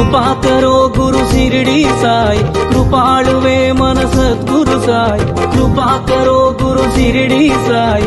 కృపాకరో గురు సిరిడి సాయి కృపాళువే మన సద్గురు సాయి కృపాకరో గురు సిరిడి సాయి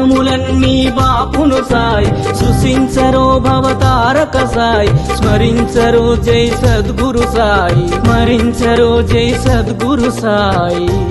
కర్మములన్నీ బాపును సాయి. సృశించరో భవతారక సాయి. స్మరించరో జై సద్గురు సాయి. స్మరించరో జై సద్గురు సాయి.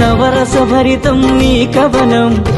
నవరసభరితం నీ కవనం.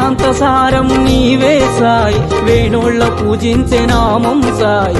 వేదాంత సారం నీవే సాయి. వేణోళ్ళ పూజించే నామం సాయి.